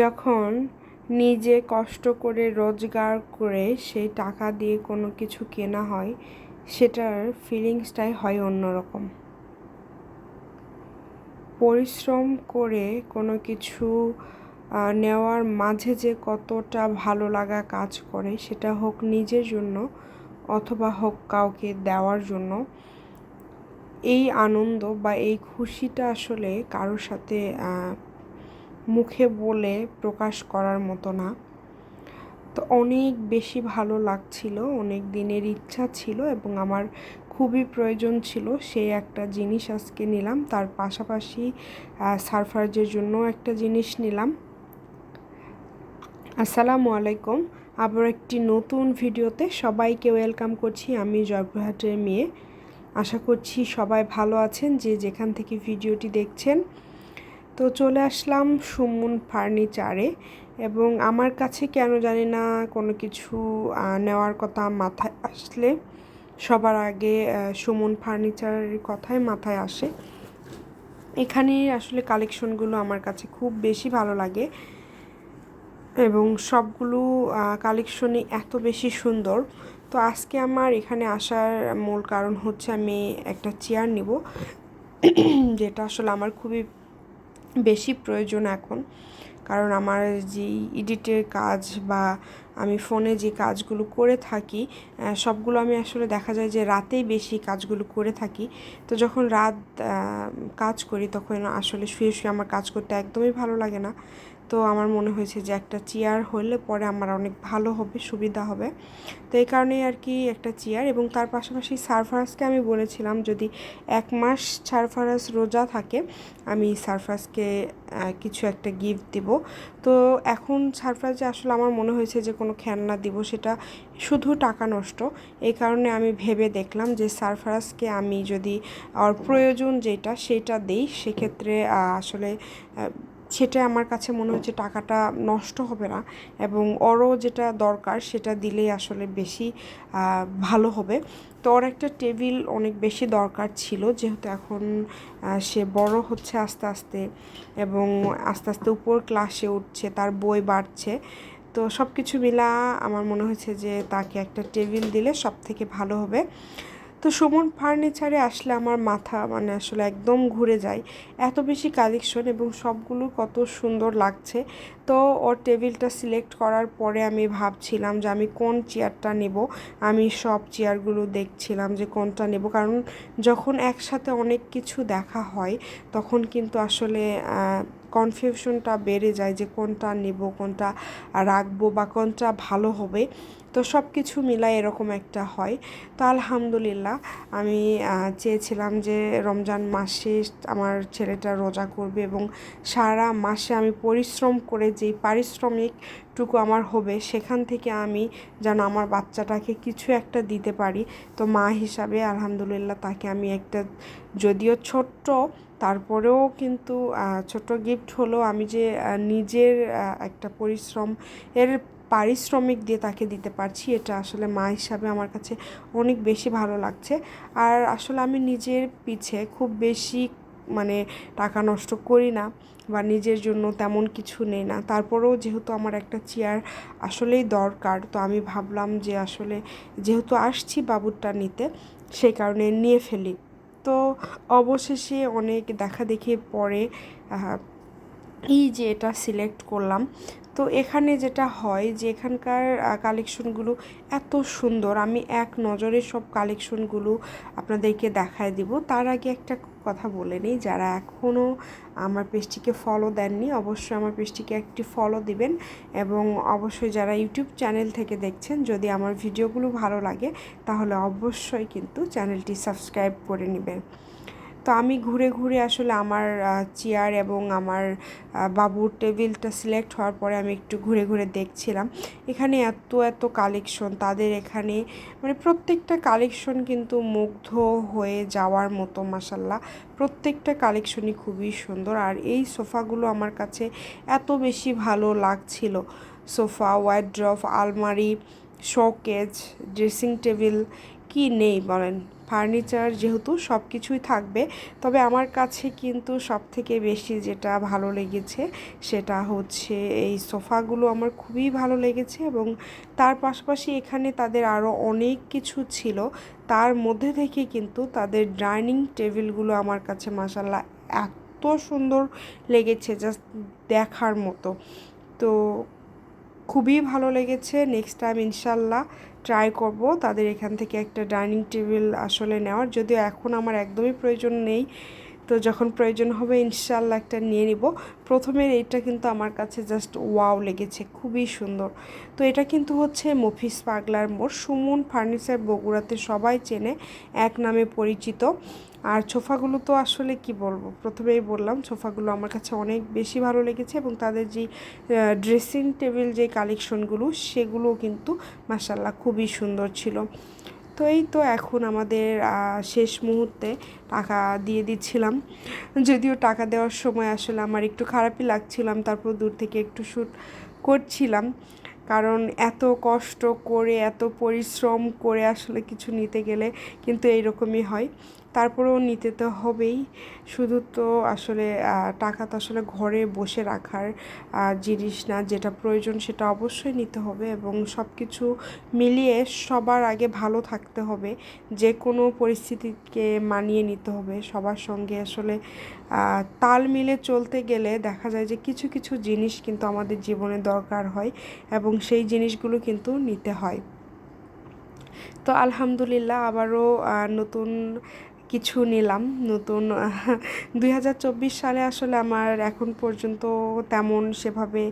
যখন নিজে কষ্ট করে রোজগার করে সেই টাকা দিয়ে কোনো কিছু কেনা হয়, সেটার ফিলিংসটাই হয় অন্যরকম। পরিশ্রম করে কোনো কিছু নেওয়ার মাঝে যে কতটা ভালো লাগা কাজ করে, সেটা হোক নিজের জন্য অথবা হোক কাউকে দেওয়ার জন্য, এই আনন্দ বা এই খুশিটা আসলে কারোর সাথে মুখে বলে প্রকাশ করার মতো না। তো অনেক বেশি ভালো লাগছিল, অনেক দিনের ইচ্ছা ছিল এবং আমার খুবই প্রয়োজন ছিল সেই একটা জিনিস আজকে নিলাম। তার পাশাপাশি সারফার্জের জন্য একটা জিনিস নিলাম। আসসালামু আলাইকুম। আবার একটি নতুন ভিডিওতে সবাইকে ওয়েলকাম করছি আমি জয়পুরহাটের মেয়ে। আশা করছি সবাই ভালো আছেন, যে যেখান থেকে ভিডিওটি দেখছেন। তো চলে আসলাম সুমন ফার্নিচারে এবং আমার কাছে কেন জানি না কোনো কিছু নেওয়ার কথা মাথায় আসলে সবার আগে সুমন ফার্নিচারের কথাই মাথায় আসে। এখানে আসলে কালেকশনগুলো আমার কাছে খুব বেশি ভালো লাগে এবং সবগুলো কালেকশনই এত বেশি সুন্দর। তো আজকে আমার এখানে আসার মূল কারণ হচ্ছে আমি একটা চেয়ার নিব, যেটা আসলে আমার খুবই বেশি প্রয়োজন এখন। কারণ আমার যে এডিটের কাজ বা আমি ফোনে যে কাজগুলো করে থাকি সবগুলো আমি আসলে দেখা যায় যে রাতেই বেশি কাজগুলো করে থাকি। তো যখন রাত কাজ করি তখন আসলে শুয়ে শুয়ে আমার কাজ করতে একদমই ভালো লাগে না। তো আমার মনে হয়েছে যে একটা চেয়ার হলে পরে আমার অনেক ভালো হবে, সুবিধা হবে। তো এই কারণেই আর কি একটা চেয়ার এবং তার পাশাপাশি সারফারাসকে আমি বলেছিলাম যদি এক মাস সারফারাস রোজা থাকে, আমি সারফারাসকে কিছু একটা গিফট দিব। তো এখন সারফারাসে আসলে আমার মনে হয়েছে যে কোনো খেলনা দিব, সেটা শুধু টাকা নষ্ট। এই কারণে আমি ভেবে দেখলাম যে সারফারাসকে আমি যদি, আর প্রয়োজন যেটা, সেটা দেই। সেক্ষেত্রে আসলে সেটা আমার কাছে মনে হচ্ছে টাকাটা নষ্ট হবে না এবং ওরও যেটা দরকার সেটা দিলেই আসলে বেশি ভালো হবে। তো ওর একটা টেবিল অনেক বেশি দরকার ছিল, যেহেতু এখন সে বড় হচ্ছে আস্তে আস্তে এবং আস্তে আস্তে উপর ক্লাসে উঠছে, তার বই বাড়ছে। তো সব কিছু মিলা আমার মনে হয়েছে যে তাকে একটা টেবিল দিলে সব থেকে ভালো হবে। তো সুমন ফার্নিচারে আসলে আমার মাথা মানে আসলে একদম ঘুরে যায়। এত বেশি কালেকশন এবং সবগুলো কত সুন্দর লাগছে। তো ওর টেবিলটা সিলেক্ট করার পরে আমি ভাবছিলাম যে আমি কোন চেয়ারটা নেব। আমি সব চেয়ারগুলো দেখছিলাম যে কোনটা নেব। কারণ যখন একসাথে অনেক কিছু দেখা হয়, তখন কিন্তু আসলে কনফিউশনটা বেড়ে যায় যে কোনটা নেব, কোনটা রাখব বা কোনটা ভালো হবে। তো সব কিছু মিলাই এরকম একটা হয়। তো আলহামদুলিল্লাহ আমি চেয়েছিলাম যে রমজান মাসে আমার ছেলেটা রোজা করবে এবং সারা মাসে আমি পরিশ্রম করে যেই পারিশ্রমিকটুকু আমার হবে, সেখান থেকে আমি যেন আমার বাচ্চাটাকে কিছু একটা দিতে পারি। তো মা হিসাবে আলহামদুলিল্লাহ তাকে আমি একটা যদিও ছোট্ট, তারপরেও কিন্তু ছোট গিফট হলো আমি যে নিজের একটা পরিশ্রম, এর পারিশ্রমিক দিয়ে তাকে দিতে পারছি, এটা আসলে মা হিসাবে আমার কাছে অনেক বেশি ভালো লাগছে। আর আসলে আমি নিজের পিছে খুব বেশি মানে টাকা নষ্ট করি না বা নিজের জন্য তেমন কিছু নেই না। তারপরেও যেহেতু আমার একটা চেয়ার আসলেই দরকার, তো আমি ভাবলাম যে আসলে যেহেতু আসছি বাবুরটা নিতে, সেই কারণে নিয়ে ফেলি। তো অবশেষে অনেক দেখা দেখি পরে এই যে এটা সিলেক্ট করলাম। তো এখানে যেটা হয় যে এখানকার কালেকশনগুলো এত সুন্দর। আমি এক নজরে সব কালেকশনগুলো আপনাদেরকে দেখায় দিব। তার আগে একটা কথা বলে নিই। যারা এখনও আমার পেজটিকে ফলো দেননি, অবশ্যই আমার পেজটিকে একটি ফলো দিবেন এবং অবশ্যই যারা ইউটিউব চ্যানেল থেকে দেখছেন, যদি আমার ভিডিওগুলো ভালো লাগে, তাহলে অবশ্যই কিন্তু চ্যানেলটি সাবস্ক্রাইব করে নেবেন। তো আমি ঘুরে ঘুরে আসলে আমার চেয়ার এবং আমার বাবুর টেবিলটা সিলেক্ট হওয়ার পরে আমি একটু ঘুরে ঘুরে দেখছিলাম। এখানে এত এত কালেকশন তাদের এখানে মানে প্রত্যেকটা কালেকশন কিন্তু মুগ্ধ হয়ে যাওয়ার মতো মাসাল্লাহ প্রত্যেকটা কালেকশনই খুবই সুন্দর। আর এই সোফাগুলো আমার কাছে এত বেশি ভালো লাগছিল। সোফা ওয়াইড্রফ আলমারি শোকেজ ড্রেসিং টেবিল কি নেই বলেন? ফার্নিচার যেহেতু সব কিছুই থাকবে, তবে আমার কাছে কিন্তু সব থেকে বেশি যেটা ভালো লেগেছে সেটা হচ্ছে এই সোফাগুলো আমার খুবই ভালো লেগেছে এবং তার পাশাপাশি এখানে তাদের আরও অনেক কিছু ছিল। তার মধ্যে থেকে কিন্তু তাদের ডাইনিং টেবিলগুলো আমার কাছে মাসাল্লাহ এত সুন্দর লেগেছে, জাস্ট দেখার মতো। তো খুবই ভালো লেগেছে। নেক্সট টাইম ইনশাল্লাহ ট্রাই করব। তাদের এখান থেকে একটা ডাইনিং টেবিল আসলে নেওয়ার। যদিও এখন আমার একদমই প্রয়োজন নেই। তো যখন প্রয়োজন হবে ইনশাল্লাহ একটা নিয়ে নিব। প্রথমের এইটা কিন্তু আমার কাছে জাস্ট ওয়াও লেগেছে, খুবই সুন্দর। তো এটা কিন্তু হচ্ছে মফিস পাগলার মোড়। সুমন ফার্নিচার বগুড়াতে সবাই চেনে, এক নামে পরিচিত। আর সোফাগুলো তো আসলে কি বলব? প্রথমেই বললাম সোফাগুলো আমার কাছে অনেক বেশি ভালো লেগেছে এবং তাদের যে ড্রেসিং টেবিল যে কালেকশনগুলো সেগুলো কিন্তু মাসাল্লাহ খুবই সুন্দর ছিল। তো এই তো এখন আমাদের শেষ মুহূর্তে টাকা দিয়ে দিচ্ছিলাম। যদিও টাকা দেওয়ার সময় আসলে আমার একটু খারাপই লাগছিলাম, তারপর দূর থেকে একটু শ্যুট করছিলাম। কারণ এত কষ্ট করে, এত পরিশ্রম করে আসলে কিছু নিতে গেলে কিন্তু এইরকমই হয়। তারপরেও নিতে তো হবেই। শুধু তো আসলে টাকা তো আসলে ঘরে বসে রাখার জিনিস না। যেটা প্রয়োজন সেটা অবশ্যই নিতে হবে এবং সব কিছু মিলিয়ে সবার আগে ভালো থাকতে হবে। যে কোনো পরিস্থিতিকে মানিয়ে নিতে হবে। সবার সঙ্গে আসলে তাল মিলে চলতে গেলে দেখা যায় যে কিছু কিছু জিনিস কিন্তু আমাদের জীবনে দরকার হয় এবং সেই জিনিসগুলো কিন্তু নিতে হয়। তো আলহামদুলিল্লাহ আবারও নতুন কিছু নিলাম। নতুন দুই হাজার চব্বিশ সালে আসলে আমার এখন পর্যন্ত তেমন সেভাবে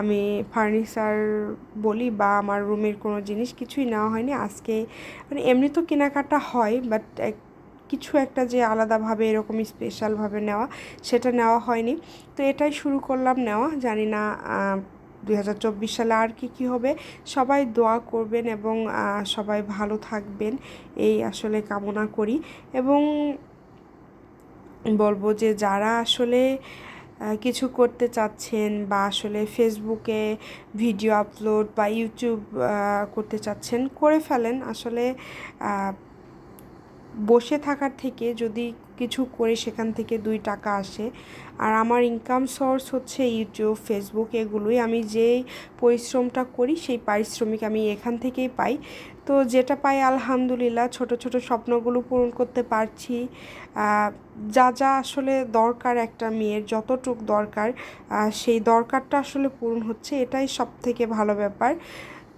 আমি ফার্নিচার বলি বা আমার রুমের কোনো জিনিস কিছুই নেওয়া হয়নি। আজকে মানে এমনি তো কেনাকাটা হয় বাট কিছু একটা যে আলাদাভাবে এরকম স্পেশালভাবে নেওয়া, সেটা নেওয়া হয়নি। তো এটাই শুরু করলাম নেওয়া। জানি না দুই হাজার চব্বিশ সালে আর কি কী হবে? সবাই দোয়া করবেন এবং সবাই ভালো থাকবেন। এই আসলে কামনা করি। এবং বলব যে যারা আসলে কিছু করতে চাচ্ছেন বা আসলে ফেসবুকে ভিডিও আপলোড বা ইউটিউব করতে চাচ্ছেন, করে ফেলেন। আসলে বসে থাকার থেকে যদি কিছু করে সেখান থেকে দুই টাকা আসে। আর আমার ইনকাম সোর্স হচ্ছে ইউটিউব ফেসবুক এগুলোই। আমি যেই পরিশ্রমটা করি সেই পারিশ্রমিক আমি এখান থেকেই পাই। তো যেটা পাই আলহামদুলিল্লাহ, ছোট ছোট স্বপ্নগুলো পূরণ করতে পারছি। যা যা আসলে দরকার একটা মেয়ের, যতটুক দরকার সেই দরকারটা আসলে পূরণ হচ্ছে। এটাই সব থেকে ভালো ব্যাপার।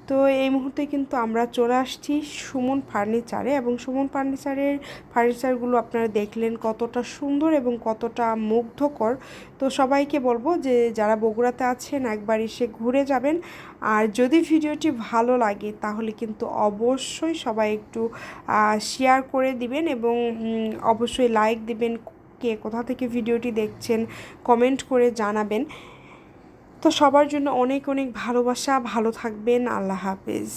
তো এই মুহূর্তে কিন্তু আমরা চলে আসছি সুমন ফার্নিচারে এবং সুমন ফার্নিচারের ফার্নিচারগুলো আপনারা দেখলেন কতটা সুন্দর এবং কতটা মুগ্ধকর। তো সবাইকে বলব যে যারা বগুড়াতে আছেন একবার এসে ঘুরে যাবেন। আর যদি ভিডিওটি ভালো লাগে তাহলে কিন্তু অবশ্যই সবাই একটু শেয়ার করে দিবেন এবং অবশ্যই লাইক দিবেন। কে কোথা থেকে ভিডিওটি দেখছেন কমেন্ট করে জানাবেন। তো সবার জন্য অনেক অনেক ভালোবাসা। ভালো থাকবেন। আল্লাহ হাফেজ।